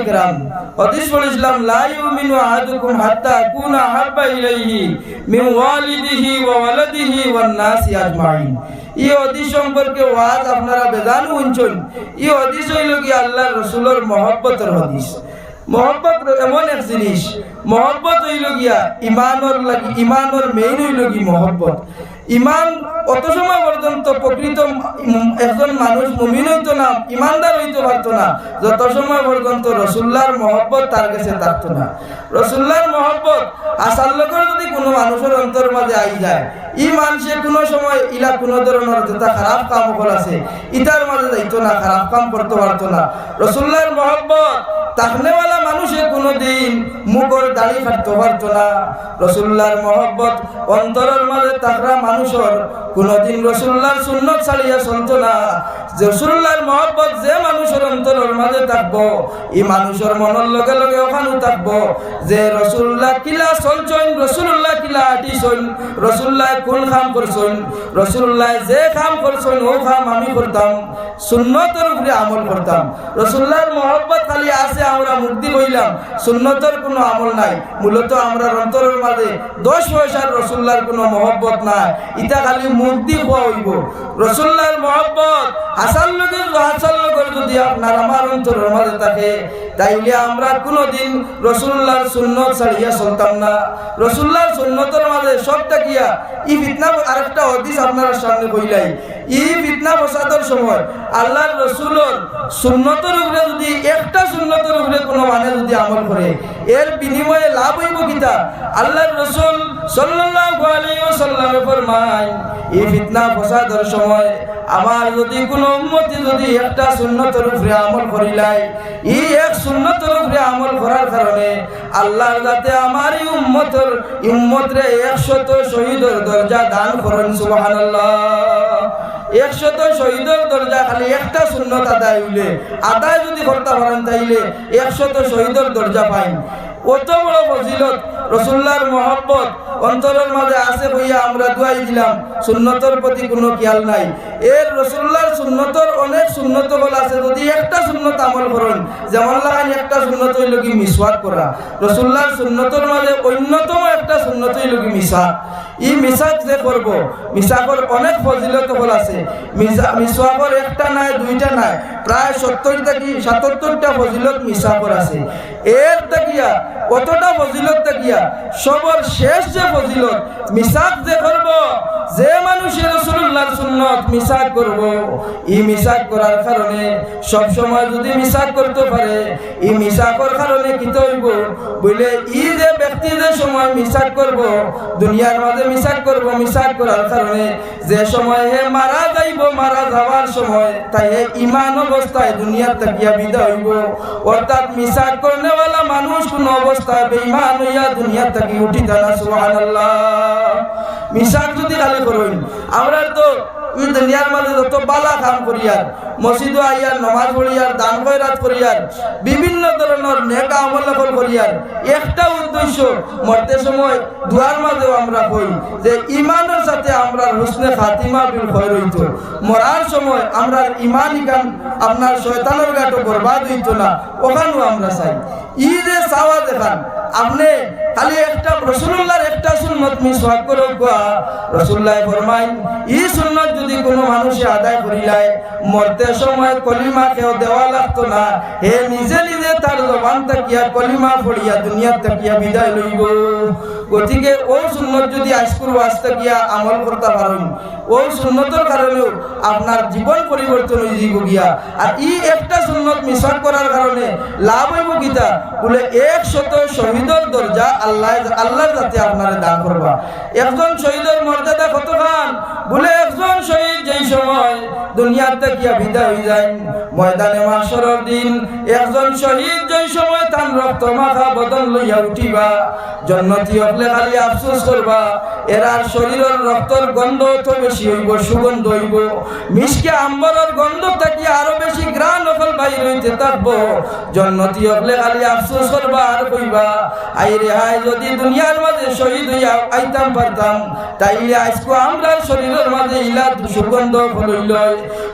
ইকরাম। হাদিস হইল কি আল্লাহর রাসূলের মহব্বতের হাদিস। মহব্বত এমন এক জিনিস, মহব্বত হইল গিয়া ইমানর লাগি ইমানর মেইন হইল কি মহব্বত। ইমান অত সময় পর্যন্ত প্রকৃত একজন মানুষ মুমিন হইতো না, ইমানদার হইতে পারতো না। যত সময় পর্যন্ত রসুল্লার মহব্বত তার কাছে থাকতো না। রসুল্লার মহব্বত আসার লোকের যদি কোনো মানুষের অন্তর মাঝে আই যায় ই মানুষে কোনো সময় ইলা কোনো ধরনের যেটা খারাপ কাম কর আছে ইটার মাঝে যাইতো না, খারাপ কাম করতে পারতো না। রসুল্লার মহব্বত তাকনেওয়ালা মানুষে কোনো দিন মুখর দাড়ি কাটতে পারতো না। রসুল্লার মহব্বত অন্তরের মাঝে তাকরা মানুষের কোনোদিন রসুল্লার সুন্নত ছাড়িয়া চলত না। রসুল্লার মহব্বত যে মানুষ মাঝে থাকব, এই মানুষের মনের লগে লগে ওখানেও থাকব। যে রসুল্লাহ কিলা চলছইন রসুল্লাহ কিলা আটিছইন রসুল্লাহ কোন কাম করছইন রসুল্লাহ যে কাম করছইন ও কাম আমি করতাম, সুন্নতের উপরে আমল করতাম। রসুল্লাহর মহব্বত খালি আছে, আমরা মুক্তি হইলাম সুন্নতের কোনো আমল নাই। মূলত আমরা অন্তরের মাঝে দশ পয়সার রসুল্লাহর কোনো মহব্বত নাই। ইটা খালি মুক্তি হওয়া হইব রসুল্লাহর মহব্বত হাসান লোকে হাসান লোকের যদি আপনার আমার অন্তরের মাঝে থাকে, তাইলে আমরা কোনোদিন রসুল্লাহর সুন্নত ছাড়িয়া চলতাম না। রসুল্লাহর সুন্নতের মাঝে সবটা গিয়া, ই ফিতনা আরেকটা হদিস আপনার সামনে কইলাই ই সময়। যদি একটা কোনো যদি বিনিময়ে লাভ ফসাদর সময় আমার যদি কোনো উম্মতি যদি একটা সুন্নতের উপরে আমল করিলাই ই এক সুন্নতের উপরে আমল করার কারণে আল্লাহর যাতে আমার এই উম্মতের উম্মতরে একশত শহীদের দরজা দান করেন সুবহানাল্লাহ। এ একশত শহীদের দরজা খালি একটা সুন্নত আদায় হইলে, আদায় যদি করতে পারেন তাইলে একশত শহীদের দরজা পাইন অত বড় ফজিলত রসুল্লাহর মহব্বত অন্তরের মাঝে আছে হইয়া আমরা দুয়াই দিলাম সুন্নতর প্রতি কোনো খেয়াল নাই। এর রসুল্লাহর সুন্নতর অনেক সুন্নত বল আছে, যদি একটা সুন্নত আমল করেন, যেমন লাগান একটা সুন্নত হইল কি মিসওয়াক করা। রসুল্লাহর সুন্নতর মাঝে অন্যতম একটা সুন্নত হইল কি মিসাক ই মিসাক যে করব মিসাকর অনেক ফজিলত বল আছে। মিসা- মিসওয়াকর একটা নাই, দুইটা নাই। প্রায় সত্তর থেকে সাতাত্তরটা ফজিলত মিসাকর আছে। এর তাকিয়া কতটা ফজিলত তাকিয়া সবর শেষ যে ফজিলত মিসাক যে করব যে মানুষের রসুল্লাহর সুন্নত মিসাক করব মিসাক করার কারণে সব সময় যদি মিসাক করতে পারে, ই মিসাকর কারণে কি হইব বলে, ই যে ব্যক্তি যে সময় মিসাক করব, দুনিয়ার মাঝে মিসাক করব মিসাক করার কারণে যে সময় হে মারা যাইব, মারা যাওয়ার সময়, তাই হে ইমান অবস্থায় দুনিয়ার তাকিয়া বিদায় হইব। অর্থাৎ মিসাক করনেওয়ালা মানুষ কোন অবস্থায় বেঈমান হইয়া দুনিয়ার তাকি উঠি জানা সুবহানাল্লাহ। মিসাক যদি খালি করুন, আমরা তো এই দুনিয়ার মাঝে যত বালা কাম করিয়ার, মসজিদ আইয়ার, নমাজ পড়িয়ার, দান খয়রাত করিয়ার, বিভিন্ন ধরনের নেক আমল নকল করিয়ার, একটা উদ্দেশ্য মরতে সময় দুয়ার মাঝেও আমরা কই যে ইমানের সাথে আমরা হুসনে খাতিমা বিল খয় রইত মরার সময় আমরা ইমান ইকান আপনার শয়তানের গাটো বরবাদ হইতো না, ওখানেও আমরা চাই। ই যে চাওয়া দেখান আপনি খালি একটা রসুল্লাহর একটা সুন্নত মিস হওয়ার করে রসুল্লাহ ফরমাই ই সুন্নত যদি কোনো মানুষে আদায় করিলাই মরতে সময় কলিমা কেউ দেওয়া লাগতো না। হে নিজে নিজে তার জবান তাকিয়া কলিমা পড়িয়া দুনিয়ার তাকিয়া বিদায় লইব। গতিকে ও সুন্নত যদি আজকুর ওয়াজ তাকিয়া আমল করতে পারেন, ও সুন্নতের কারণেও আপনার জীবন পরিবর্তন হয়ে যাব গিয়া। আর ই একটা সুন্নত মিশন করার কারণে লাভ হইব গীতা বলে একশত শহীদের দরজা আল্লাহ আল্লাহর যাতে আপনারা দান করবা। একজন শহীদের মর্যাদা কত খান বলে একজন শহীদ যেই সময় দুনিয়ার থেকে বিদায় হয়ে যায় ময়দানে মাসরের দিন একজন শহীদ যেই সময় তার রক্ত মাথা বদল লইয়া উঠিবা জন্নতি হলে খালি আফসোস করবা এরার শরীরের রক্তর গন্ধ তো বেশি হইব, সুগন্ধ হইব। মিশকে আম্বরের গন্ধ থাকি আরও বেশি গ্রান নকল বাইর হইতে থাকব। জন্নতি হলে খালি আফসোস করবা আর কইবা আই রে হাই যদি দুনিয়ার মাঝে শহীদ হইয়া আইতাম পারতাম, তাইলে আজকে আমরা শরীরের মাঝে ইলা সুগন্ধ হইল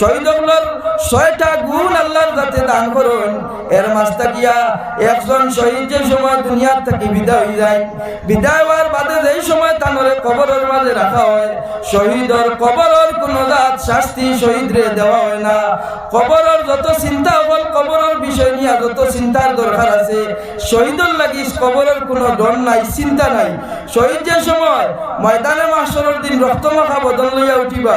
শহীদ হলার ছয়টা গুণ আল্লাহর যাতে দান করুন। এর মাঝ থাকিয়া একজন শহীদ যে সময় দুনিয়ার থেকে বিদায় হয়ে যায়, বিদায় হওয়ার বাদে যেই সময় কবরের মাঝে রাখা হয়। শহীদর কবরের কোন দাঁত শাস্তি শহীদরে দেওয়া হয় না। কবরের যত চিন্তা হল, কবরের বিষয় নিয়ে যত চিন্তার দরকার আছে, শহীদর লাগি কবরের কোনো ডর নাই, চিন্তা নাই। শহীদ যে সময় ময়দানে মাসরের দিন রক্ত মাখা বদল লইয়া উঠিবা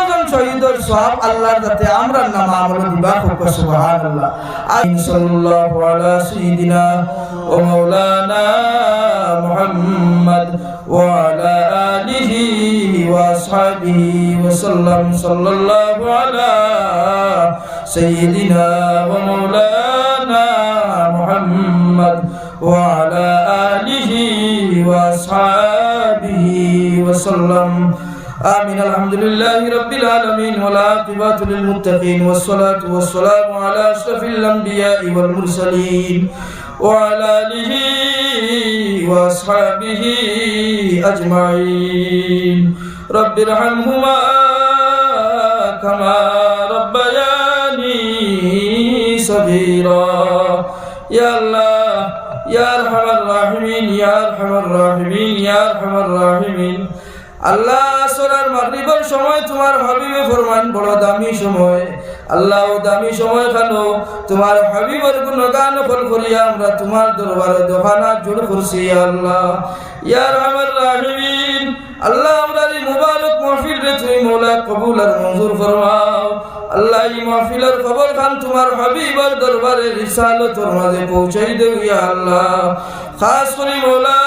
জন শহীদের সব আল্লাহর যাতে আমরা নাম আমল দিবা, খুব সুবহানাল্লাহ। আমিন আলা সাইয়্যিদিনা ও মাওলানা মুহাম্মদ ওয়া আলা আলিহি ওয়া আসহাবিহি ওয়া সাল্লাম সাল্লাল্লাহু আলা সাইয়্যিদিনা ওয়া মাওলানা মুহাম্মদ ওয়া আলা আলিহি ওয়া আসহাবিহি ওয়া সাল্লাম। آمين الحمد لله رب العالمين والعاقبة للمتقين والصلاة والسلام على أشرف الأنبياء والمرسلين وعلى آله وأصحابه أجمعين رب ارحمهما كما ربياني صغيرا يا الله يا أرحم الراحمين يا أرحم الراحمين يا أرحم الراحمين আল্লাহ আসরের মাগরিবের সময় তোমার হাবিবে ফরমান বড় দামি সময়। আল্লাহ দামি সময় খানো তোমার হাবিবের গুণগান ফল করিয়া আমরা তোমার দরবারে জুড় করছি আল্লাহ। ইয়ার আমার রাহিমিন। আল্লাহ, আমরা এই মুবারক রে তুমি কবুল আর মঞ্জুর ফরমাও। আল্লাহ, এই মাহফিলের খবর খান তোমার হাবিবের দরবারে রিসালতর মাঝে পৌঁছাই দেও, ইয়া আল্লাহ। খাস করে মৌলা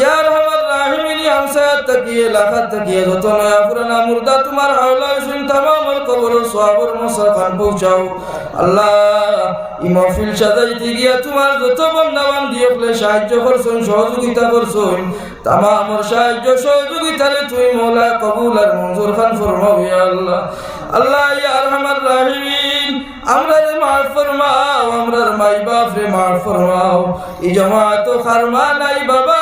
ইয়ার আমার ই আমরা মাই বাপ রে খারমা নাই বাবা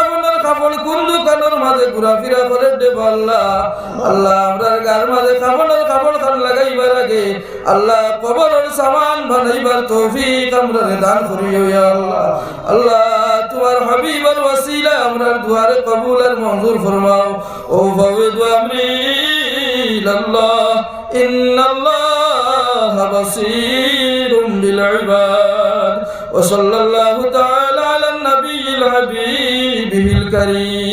কাপড় কোন দোকানের মাঝে ঘোরাফেরা করে দেব আল্লাহ আল্লাহ আমরা গার মাঝে কাপড়ের কাপড় খান লাগাইবার আগে আল্লাহ কবরের সামান বানাইবার তৌফিক আমরা দান করিও ইয়া আল্লাহ আল্লাহ তোমার হাবিবার ওয়াসিলা আমরা দুয়ারে কবুল আর মঞ্জুর ফরমাও ও ফাওয়াদ আমরি আল্লাহ ইন্নাল্লাহ বাসীরুম বিল ইবাদ وصلى الله تعالى على النبي الحبيب दिविल करी